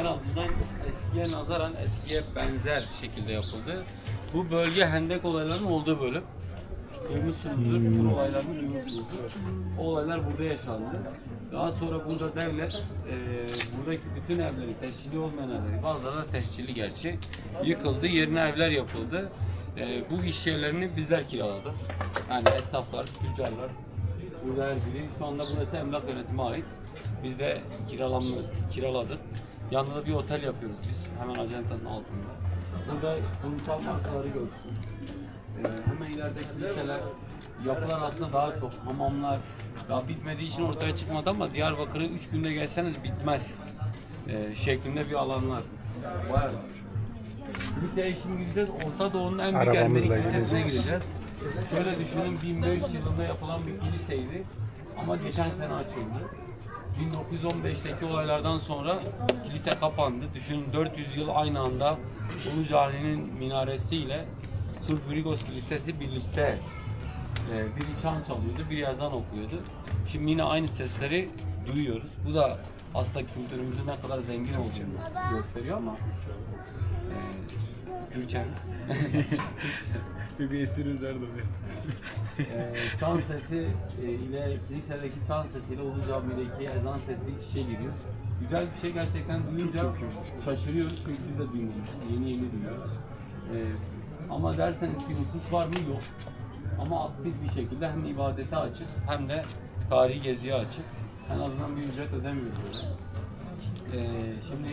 en azından eskiye nazaran eskiye benzer şekilde yapıldı. Bu bölge hendek olaylarının olduğu bölüm. Duymuşsunuzdur, bu olaylarını duymuşsunuzdur. O olaylar burada yaşandı. Daha sonra burada devlet e, buradaki bütün evleri, tescilli olmayan evleri, bazıları da tescilli gerçi, yıkıldı, yerine evler yapıldı. E, bu iş yerlerini bizler kiraladık. Yani esnaflar, tüccarlar, burada her biri. Şu anda burası emlak yönetime ait. Biz de kiralanma, kiraladık. Yanında da bir otel yapıyoruz biz, hemen ajantanın altında. Burada kurumsal markaları görsün. Ee, hemen ileride kiliseler, yapılar aslında daha çok. Hamamlar, daha bitmediği için ortaya çıkmadı ama Diyarbakır'ı 3 günde gelseniz bitmez. Ee, şeklinde bir alanlar. Bayağı. Kiliseye şimdi gideceğiz. Orta Doğu'nun en büyük Ermeni Arabamızla kilisesine gideceğiz. gideceğiz. Şöyle düşünün 1500 yılında yapılan bir kiliseydi. Ama geçen sene açıldı. 1915'teki olaylardan sonra kilise kapandı. Düşünün 400 yıl aynı anda Ulu Cami'nin minaresiyle Surbrigos Kilisesi birlikte e, biri çan çalıyordu, biri ezan okuyordu. Şimdi yine aynı sesleri duyuyoruz. Bu da aslında kültürümüzün ne kadar zengin olduğunu gösteriyor ama e, Gürçen Bir espriniz vardı. Ee, çan sesi e, ile lisedeki çan sesiyle Ulu Cami'deki ezan sesi işe giriyor. Güzel bir şey gerçekten duyunca şaşırıyoruz çünkü biz de duymamıştık. Yeni yeni duyuyoruz. Ee, ama derseniz ki nüfus var mı? Yok. Ama aktif bir şekilde hem ibadete açık hem de tarihi geziye açık. En azından bir ücret ödemiyoruz böyle. Ee, şimdi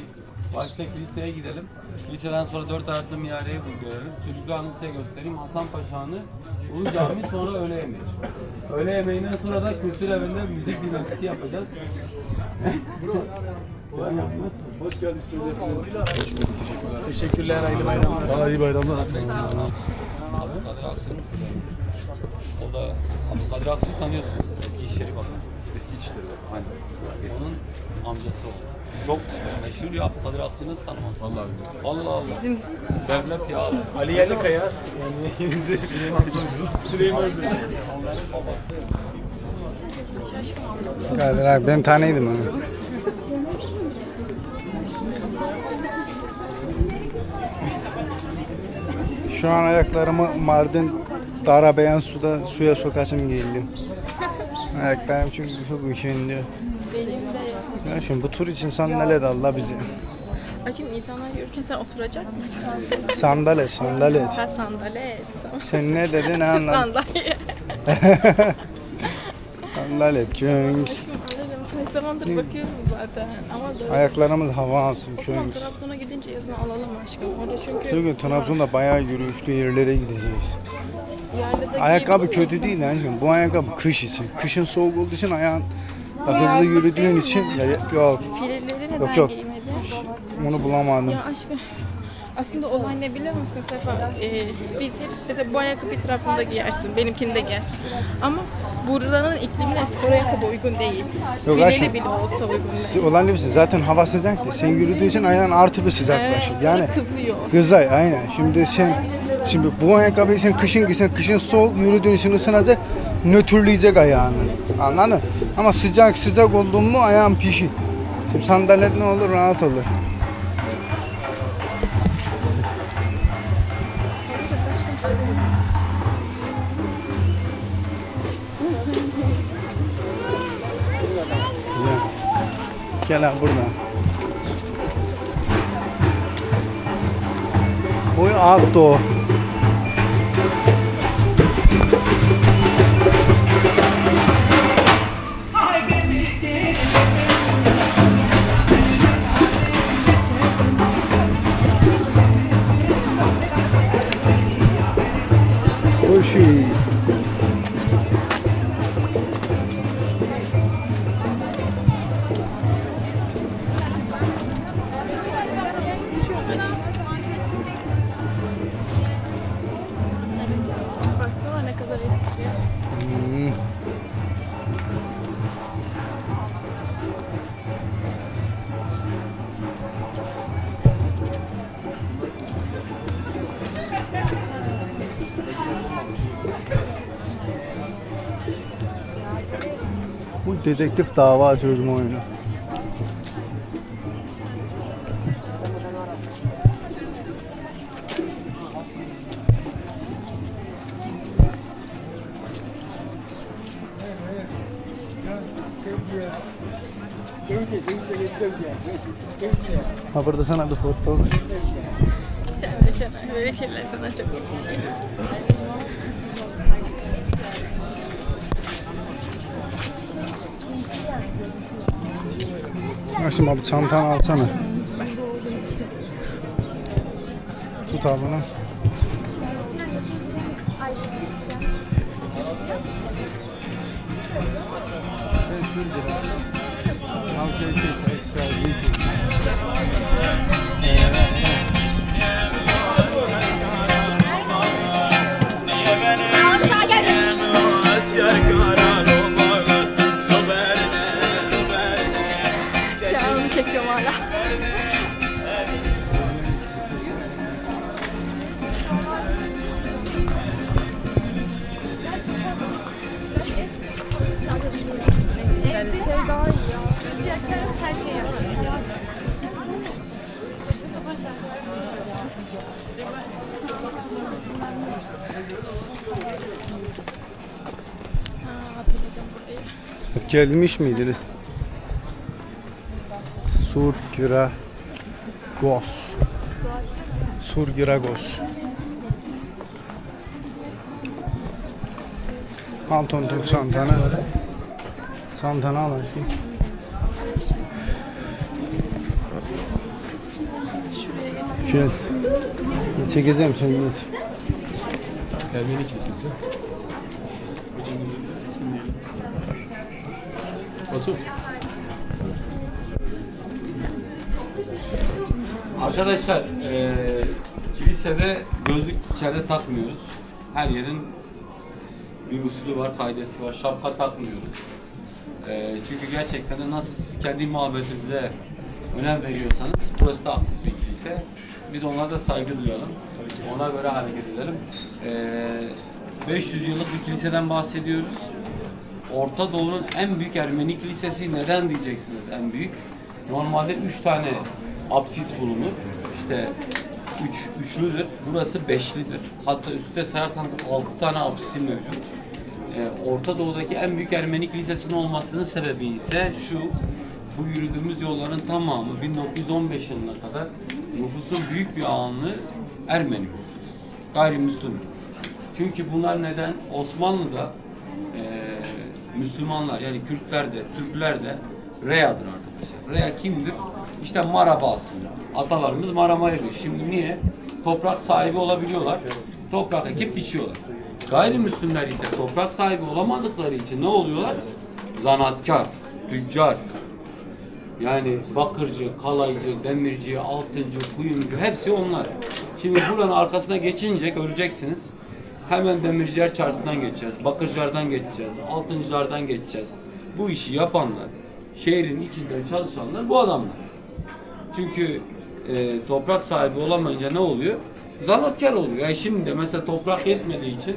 başka kiliseye gidelim. Kiliseden sonra dört ayaklı minareyi bul görelim. Çocuklu Han'ı size göstereyim. Hasan Paşa Hanı, Ulu Cami sonra öğle yemeği. Öğle yemeğinden sonra da kültür evinde müzik dinletisi yapacağız. Hoş geldiniz. Hoş bulduk. Teşekkürler. Teşekkürler. Hayırlı bayramlar. Daha iyi bayramlar. Abdülkadir Aksu'nun kuzeni. O da Abdülkadir Aksu'yu tanıyorsunuz. Eski İçişleri Bakanı. Eski İçişleri Bakanı. Onun amcası o. Çok meşhur ya Abdülkadir Aksu'yu nasıl tanımazsın? Vallahi Allah Allah. Bizim devlet ya. Ali Yerlikaya. Yani Süleyman Soylu. Süleyman Soylu. Onların babası. Kadir abi ben tanıydım onu. Şu an ayaklarımı Mardin Darabeyan suda suya sokasım geldim. Ayaklarım çünkü çok üşündü. Benim de. Ya şimdi bu tur için sandalye de Allah bize. Açayım insanlar yürürken sen oturacak mısın? Sandalye, sandalye. Ha sandalye. Tamam. Sen ne dedin ne anladın? Sandalye. Sandalye, künks. Ne zamandır bakıyorum zaten. Ama doğru. Ayaklarımız hava alsın künks. Trabzon'a gidince yazın alalım aşkım. Orada çünkü Çünkü Trabzon'da bayağı yürüyüşlü yerlere gideceğiz. Ayakkabı kötü değil yani. Bu ayakkabı kış için. Kışın soğuk olduğu için ayağın daha hızlı yürüdüğün için ya, yok Fileleri neden Yok, yok. giymedin? onu bulamadım. Ya aşkım. Aslında olay ne biliyor musun Sefa? Ee, biz hep mesela bu ayakkabıyı Trabzon'da giyersin, benimkini de giyersin. Ama buranın iklimine spor ayakkabı uygun değil. Yok, aşkım. bile olsa uygun değil. Olan ne bilsin zaten hava sıcak. Sen yürüdüğün için ayağın artı bir sıcaklaşır. Evet, Yani kızıyor. kızay aynen. Şimdi sen şimdi bu ayakkabıyı sen kışın giysen kışın soğuk yürüdüğün için ısınacak nötrleyecek ayağını. Anladın? Ama sıcak sıcak oldun mu ayağın pişi. Şimdi sandalet ne olur rahat olur. Gel. Abi buradan. Bu alto. Gucci. Dedektif dava çözme oyunu. Ha burada sana bir fotoğraf. Sen de şana, böyle şeyler sana çok yakışıyor. Aşkım abi çantanı alsana. Tut abi bunu. Canımı Ha, hatırladım burayı. Gelmiş miydiniz? Surgiragos. Surgiragos. Al ton tut çantanı. Çantanı al bakayım. Şöyle. Çekeceğim seni geç. Ermeni Kilisesi. Batu. Arkadaşlar eee kilisede gözlük içeride takmıyoruz. Her yerin bir usulü var, kaidesi var. Şapka takmıyoruz. Eee, çünkü gerçekten de nasıl siz kendi muhabbetinize önem veriyorsanız burası da aktif bir kilise. Biz ona da saygı duyalım. Ona göre hareket edelim. Eee 500 yıllık bir kiliseden bahsediyoruz. Orta Doğu'nun en büyük Ermeni kilisesi neden diyeceksiniz en büyük? Normalde üç tane apsis bulunur. İşte üç, üçlüdür. Burası beşlidir. Hatta üstte sayarsanız altı tane apsisi mevcut. Ee, Orta Doğu'daki en büyük Ermeni kilisesinin olmasının sebebi ise şu. Bu yürüdüğümüz yolların tamamı 1915 yılına kadar nüfusun büyük bir ağınlığı Ermeni nüfusu. Gayrimüslim. Çünkü bunlar neden? Osmanlı'da eee, Müslümanlar yani Kürtler de, Türkler de Rea'dır arkadaşlar. Rea kimdir? İşte Maraba aslında. Atalarımız Maramaylı. Şimdi niye? Toprak sahibi olabiliyorlar. Toprak ekip biçiyorlar. Gayrimüslimler ise toprak sahibi olamadıkları için ne oluyorlar? Zanaatkar, tüccar, yani bakırcı, kalaycı, demirci, altıncı, kuyumcu hepsi onlar. Şimdi buranın arkasına geçince göreceksiniz. Hemen demirciler çarşısından geçeceğiz, bakırcılardan geçeceğiz, altıncılardan geçeceğiz. Bu işi yapanlar, şehrin içinde çalışanlar bu adamlar. Çünkü e, toprak sahibi olamayınca ne oluyor? Zanaatkar oluyor. Yani şimdi mesela toprak yetmediği için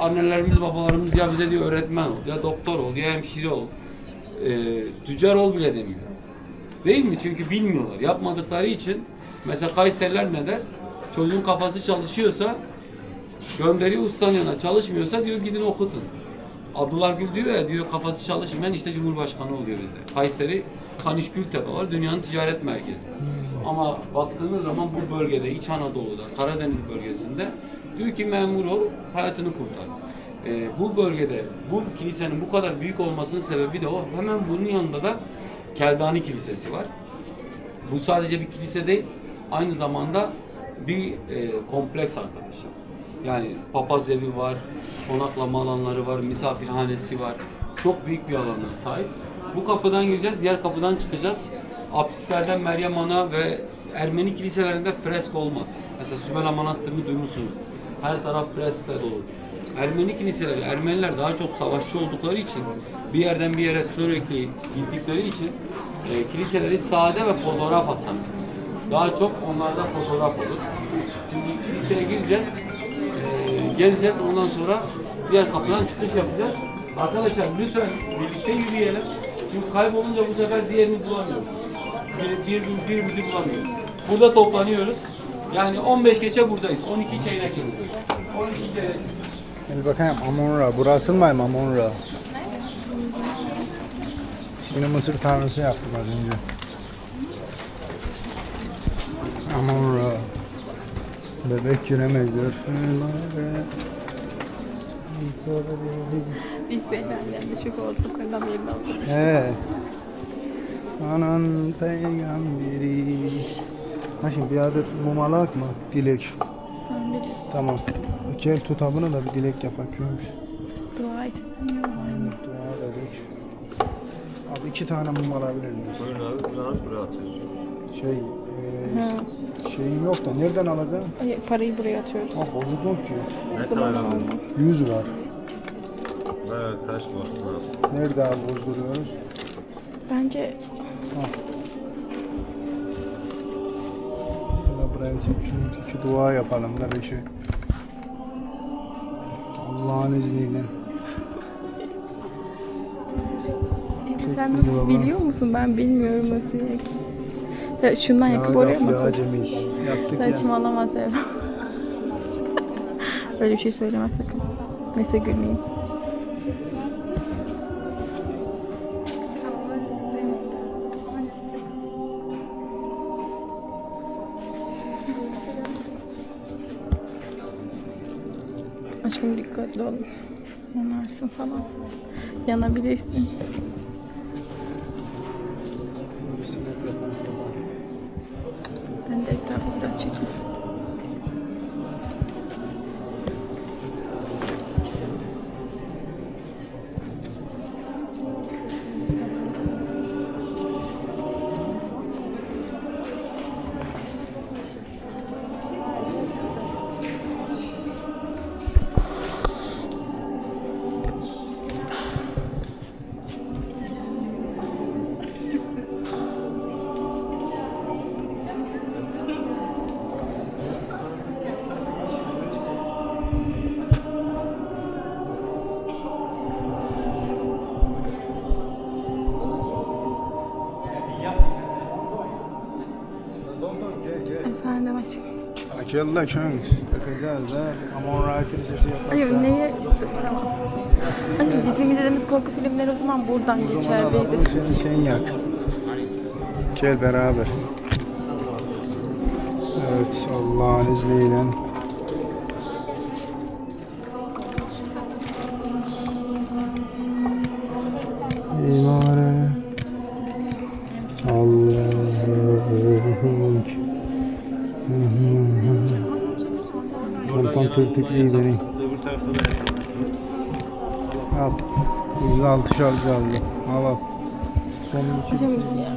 annelerimiz babalarımız ya bize diyor öğretmen ol, ya doktor ol, ya hemşire ol, e, tüccar ol bile demiyor. Değil mi? Çünkü bilmiyorlar. Yapmadıkları için mesela Kayseriler ne der? Çocuğun kafası çalışıyorsa gönderiyor ustanın yanına. Çalışmıyorsa diyor gidin okutun. Abdullah Gül diyor ya diyor kafası çalışmayan işte Cumhurbaşkanı oluyor bizde. Kayseri Kaniş Gültepe var dünyanın ticaret merkezi. Ama baktığınız zaman bu bölgede İç Anadolu'da Karadeniz bölgesinde diyor ki memur ol hayatını kurtar. Ee, bu bölgede bu kilisenin bu kadar büyük olmasının sebebi de o. Hemen bunun yanında da Keldani Kilisesi var. Bu sadece bir kilise değil, aynı zamanda bir e, kompleks arkadaşlar. Yani papaz evi var, konaklama alanları var, misafirhanesi var. Çok büyük bir alana sahip. Bu kapıdan gireceğiz, diğer kapıdan çıkacağız. Apsislerden Meryem Ana ve Ermeni kiliselerinde fresk olmaz. Mesela Sümela Manastırı'nı duymuşsunuz. Her taraf freskle dolu. Ermeni kiliseleri, Ermeniler daha çok savaşçı oldukları için bir yerden bir yere sürekli gittikleri için e, kiliseleri sade ve fotoğraf asar. Daha çok onlarda fotoğraf olur. Şimdi kiliseye gireceğiz, e, gezeceğiz. Ondan sonra diğer kapıdan çıkış yapacağız. Arkadaşlar lütfen birlikte yürüyelim. Çünkü kaybolunca bu sefer diğerini bulamıyoruz bir, bir, birbirimizi bulamıyoruz. Burada toplanıyoruz. Yani 15 geçe buradayız. 12 çeyrek yıldır. 12 çeyrek. Gel bakayım Amonra. Burası mı Amonra? Şimdi Mısır tanrısı yaptım az önce. Amonra. Bebek yüremez diyor. Biz de herhalde düşük olduk. Ondan yerini alıyoruz. Evet. Anan peygamberi. Ha şimdi bir adet mum alak mı? Dilek. Sen bilirsin. Tamam. Gel tutabını da bir dilek yapak. Görmüş. Dua et. Dua dedik. Abi iki tane mum alabilir miyim? Buyurun abi, rahat buraya atıyorsun. Şey, e, Ha. şeyim yok da nereden alacağım? Ay, Parayı buraya atıyoruz. Ha bozuk yok ki. Ne kadar abi? Yüz var. Bayağı kaç olsun lazım. Nerede abi bozduruyoruz? Bence buraya iki, iki dua yapalım da beşi. Allah'ın izniyle. sen nasıl biliyor musun? Ben bilmiyorum nasıl. Ya şundan yakıp oraya mı? ya acemi. Yaptık ya. Saçmalama Sevda. Öyle bir şey söyleme sakın. Neyse gülmeyeyim. Dikkatli ol. Yanarsın falan. Yanabilirsin. Yapak Hayır da. neye? Dur, tamam. Hani bizim izlediğimiz korku filmleri o zaman buradan geçerdiydi. senin şeyin yak. Gel beraber. Evet Allah'ın izniyle. Tırtıklı beni. Öbür tarafta da yapabilirsiniz. Al. 106 şarj aldı. Al al. Son. Şimdi ya.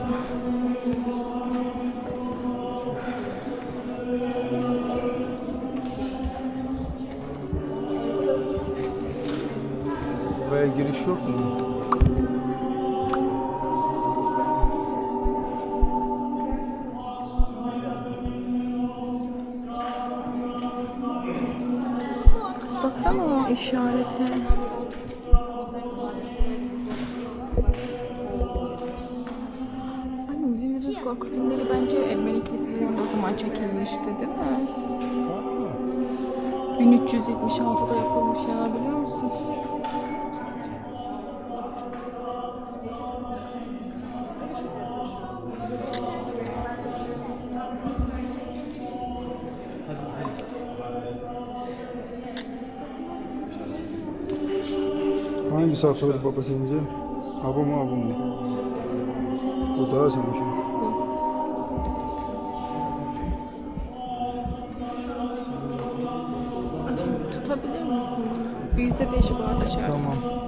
Buraya giriş yok mu? Baksana o işarete. Anne bizim izlediğimiz korku filmleri bence Ermeni Kilisesi'nde o zaman çekilmişti değil mi? 1376'da yapılmış ya biliyor musun? Hangisi akıllı baba sence? Abu mu abu mu? Bu daha. Acaba tutabilir misin? Yüzde beş bu arada şarj. Tamam.